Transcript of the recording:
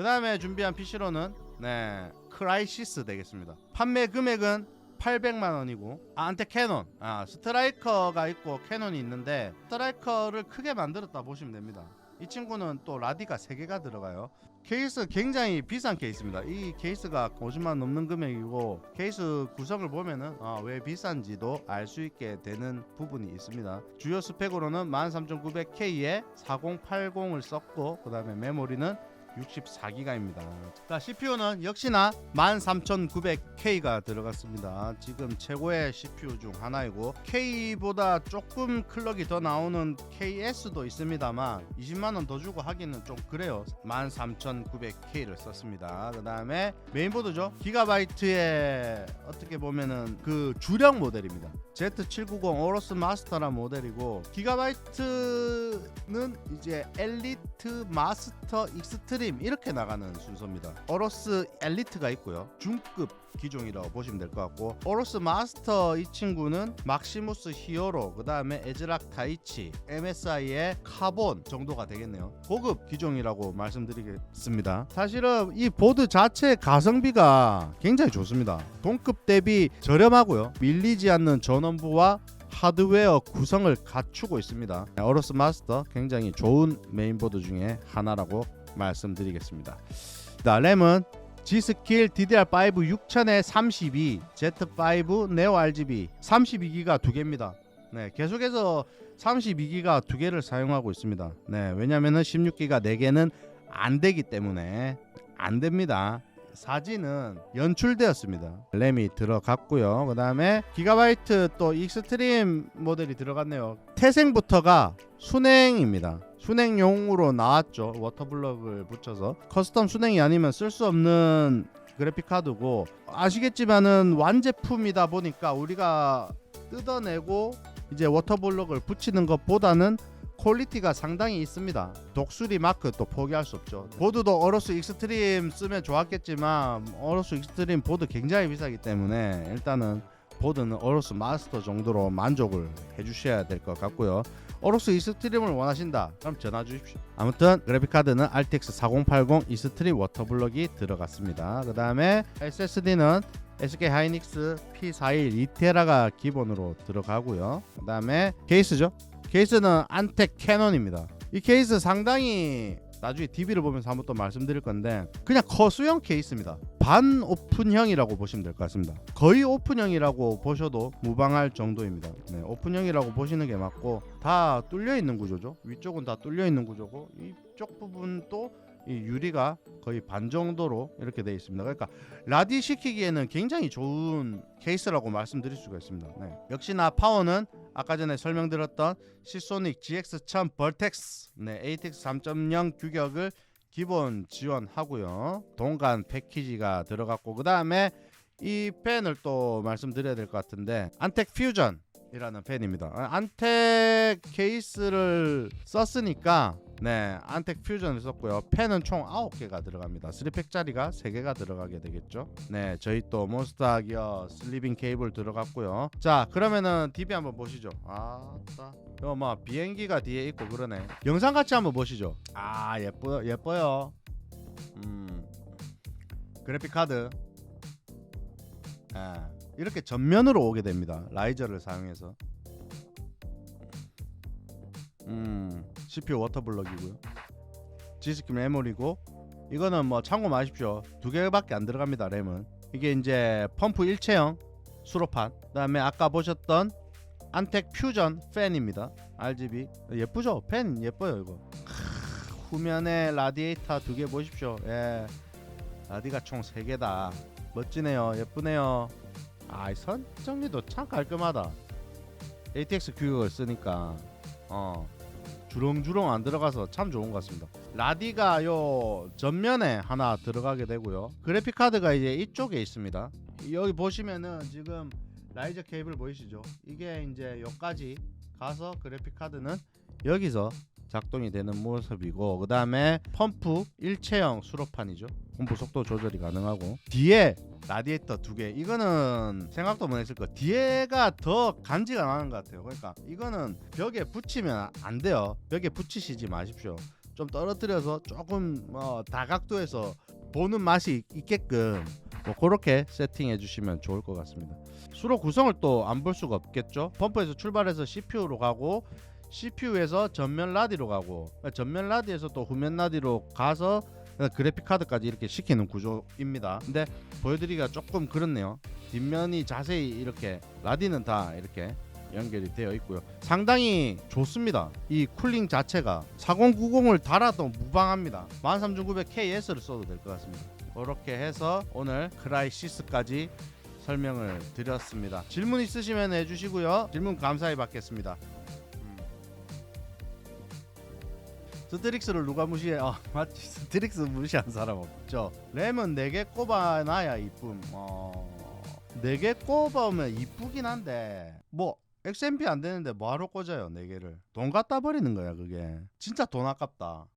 그 다음에 준비한 PC로는 네 크라이시스 되겠습니다. 판매 금액은 800만 원이고 아, 안테 캐논 아 스트라이커가 있고 캐논이 있는데 스트라이커를 크게 만들었다 보시면 됩니다. 이 친구는 또 라디가 3개가 들어가요. 케이스 굉장히 비싼 케이스입니다. 이 케이스가 50만 넘는 금액이고 케이스 구성을 보면은 어, 왜 비싼지도 알 수 있게 되는 부분이 있습니다. 주요 스펙으로는 13900K에 4080을 썼고 그 다음에 메모리는 64기가입니다. 자 CPU는 역시나 13900K가 들어갔습니다. 지금 최고의 CPU 중 하나이고 K보다 조금 클럭이 더 나오는 KS도 있습니다만 20만 원 더 주고 하기는 좀 그래요. 13900K를 썼습니다. 그 다음에 메인보드죠. 기가바이트의 어떻게 보면은 그 주력 모델입니다. Z790 오로스 마스터란 모델이고 기가바이트 는 이제 엘리트 마스터 익스트림 이렇게 나가는 순서입니다. 오로스 엘리트가 있고요. 중급 기종이라고 보시면 될 것 같고 오로스 마스터 이 친구는 막시무스 히어로 그 다음에 에즈락 타이치 MSI의 카본 정도가 되겠네요. 고급 기종이라고 말씀드리겠습니다. 사실은 이 보드 자체 가성비가 굉장히 좋습니다. 동급 대비 저렴하고요. 밀리지 않는 전원부와 하드웨어 구성을 갖추고 있습니다. 어로스 마스터 굉장히 좋은 메인보드 중에 하나라고 말씀드리겠습니다. 자, 램은 G스킬 DDR5 6000에 32, Z5 네오 RGB 32기가 두 개입니다. 네, 계속해서 32기가 두 개를 사용하고 있습니다. 네, 왜냐면은 16기가 네 개는 안 되기 때문에 안 됩니다. 사진은 연출되었습니다. 램이 들어갔고요. 그 다음에 기가바이트 또 익스트림 모델이 들어갔네요. 태생부터가 순행입니다. 순행용으로 나왔죠. 워터블럭을 붙여서 커스텀 순행이 아니면 쓸 수 없는 그래픽 카드고 아시겠지만은 완제품이다 보니까 우리가 뜯어내고 이제 워터블럭을 붙이는 것보다는 퀄리티가 상당히 있습니다. 독수리 마크 또 포기할 수 없죠. 보드도 어로스 익스트림 쓰면 좋았겠지만 어로스 익스트림 보드 굉장히 비싸기 때문에 일단은 보드는 어로스 마스터 정도로 만족을 해주셔야 될 것 같고요. 어로스 익스트림을 원하신다? 그럼 전화 주십시오. 아무튼 그래픽 카드는 RTX 4080 익스트림 워터블럭이 들어갔습니다. 그 다음에 SSD는 SK 하이닉스 P41 2테라가 기본으로 들어가고요. 그 다음에 케이스죠. 케이스는 안텍 캐논입니다. 이 케이스 상당히 나중에 DB를 보면서 한번 또 말씀드릴 건데 그냥 커수형 케이스입니다. 반 오픈형이라고 보시면 될 것 같습니다. 거의 오픈형이라고 보셔도 무방할 정도입니다. 네, 오픈형이라고 보시는 게 맞고 다 뚫려 있는 구조죠. 위쪽은 다 뚫려 있는 구조고 이쪽 부분도 이 유리가 거의 반 정도로 이렇게 되어 있습니다. 그러니까 라디 시키기에는 굉장히 좋은 케이스라고 말씀드릴 수가 있습니다. 네. 역시나 파워는 아까 전에 설명드렸던 시소닉 GX1000 벌텍스 네, ATX 3.0 규격을 기본 지원하고요. 동간 패키지가 들어갔고 그 다음에 이 펜을 또 말씀드려야 될 것 같은데 안텍 퓨전 이라는 펜입니다. 아, 안텍 케이스를 썼으니까 네 안텍 퓨전을 썼고요. 펜은 총 9개가 들어갑니다. 3팩짜리가 3개가 들어가게 되겠죠. 네 저희 또 몬스터 기어 슬리빙 케이블 들어갔고요. 자 그러면은 DB 한번 보시죠. 아 따 이거 뭐 비행기가 뒤에 있고 그러네. 영상 같이 한번 보시죠. 아 예뻐요 예뻐요. 음 그래픽 카드. 아. 이렇게 전면으로 오게 됩니다. 라이저를 사용해서. 음, CPU 워터블럭이고요. G스킬 메모리고 이거는 뭐 참고 마십시오. 두 개밖에 안 들어갑니다. 램은. 이게 이제 펌프 일체형 수로판. 그다음에 아까 보셨던 안텍 퓨전 팬입니다. RGB 예쁘죠? 팬 예뻐요 이거. 크, 후면에 라디에이터 두 개 보십시오. 예. 라디가 총 세 개다. 멋지네요. 예쁘네요. 아이 선정리도 참 깔끔하다. ATX 규격을 쓰니까 어 주렁주렁 안 들어가서 참 좋은 것 같습니다. 라디가 요 전면에 하나 들어가게 되고요. 그래픽 카드가 이제 이쪽에 있습니다. 여기 보시면은 지금 라이저 케이블 보이시죠? 이게 이제 여기까지 가서 그래픽 카드는 여기서 작동이 되는 모습이고 그 다음에 펌프 일체형 수로판이죠. 펌프 속도 조절이 가능하고 뒤에 라디에이터 두 개. 이거는 생각도 못 했을 거. 뒤에가 더 간지가 나는 것 같아요. 그러니까 이거는 벽에 붙이면 안 돼요. 벽에 붙이시지 마십시오. 좀 떨어뜨려서 조금 뭐 다각도에서 보는 맛이 있게끔 뭐 그렇게 세팅해 주시면 좋을 것 같습니다. 수로 구성을 또 안 볼 수가 없겠죠. 펌프에서 출발해서 CPU로 가고 CPU에서 전면 라디로 가고 전면 라디에서 또 후면 라디로 가서 그래픽 카드까지 이렇게 시키는 구조입니다. 근데 보여드리기가 조금 그렇네요. 뒷면이 자세히 이렇게 라디는 다 이렇게 연결이 되어 있고요. 상당히 좋습니다. 이 쿨링 자체가 4090을 달아도 무방합니다. 13900KS를 써도 될 것 같습니다. 그렇게 해서 오늘 크라이시스까지 설명을 드렸습니다. 질문 있으시면 해주시고요. 질문 감사히 받겠습니다. 스트릭스를 누가 무시해? 어, 맞지. 스트릭스 무시한 사람 없죠. 램은 4개 꼽아놔야 이쁨. 어... 4개 꼽아오면 이쁘긴 한데 뭐 XMP 안 되는데 뭐하러 꽂아요 4개를 돈 갖다 버리는 거야 그게 진짜 돈 아깝다